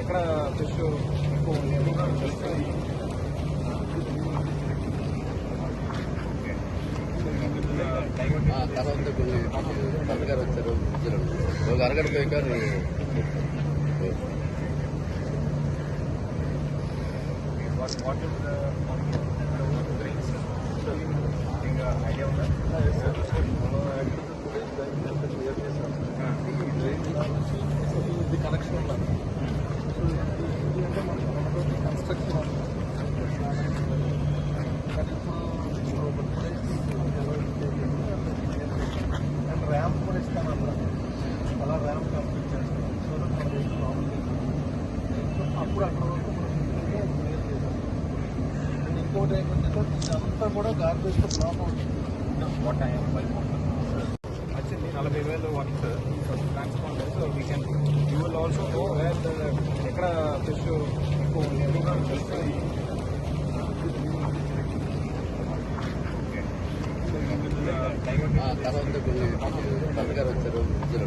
ఎక్కడ ఫిష్ ఎక్కువ ఉంది తెలుసుకొని తర్వాత కొన్ని తల్లిగారు వచ్చారు ఒక అరగడ పోయాక ఐడియా ఉందా వెళ్తుంది. అక్కడ వరకు మనం ఇంకోటి ఇదంతా కూడా గార్బేజ్తో బ్లాక్ అవుతుంది What I నలభై వేలు one transponder we can you will also know where ఎక్కడ ఫిష్ ఎక్కువ తెలుస్తుంది తర్వాత కొన్ని భర్త గారు వచ్చారు ఇద్దరు.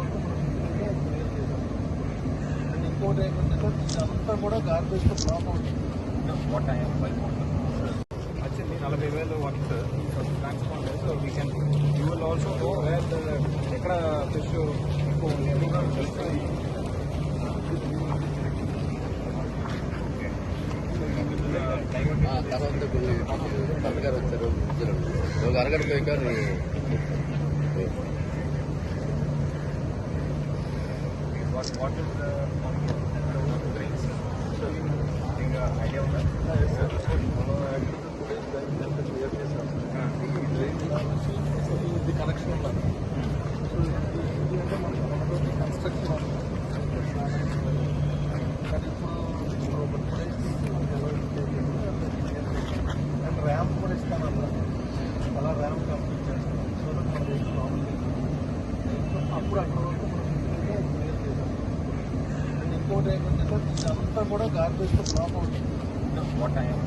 అండ్ ఇంకోటి ఏంటంటే ఇదంతా కూడా గార్బేజ్తో బ్లాక్ అవుతుంది what I am bulk Actually, నలభై వేలు worth transponder so we can you will also know where ఎక్కడ ఫిష్ ఎక్కువ ఉంది అది కూడా తెలుస్తుంది ఆ తర్వాత కొన్ని భర్త గారు వచ్చారు ఇద్దరు. ఒక అరగంట పోయాక వాట్ వాట్ ఇస్ ద ఇంకోటి ఏంటంటే ఇదంతా కూడా గార్బేజ్తో బ్లాక్ అవుతుంది వాట్ ఐ am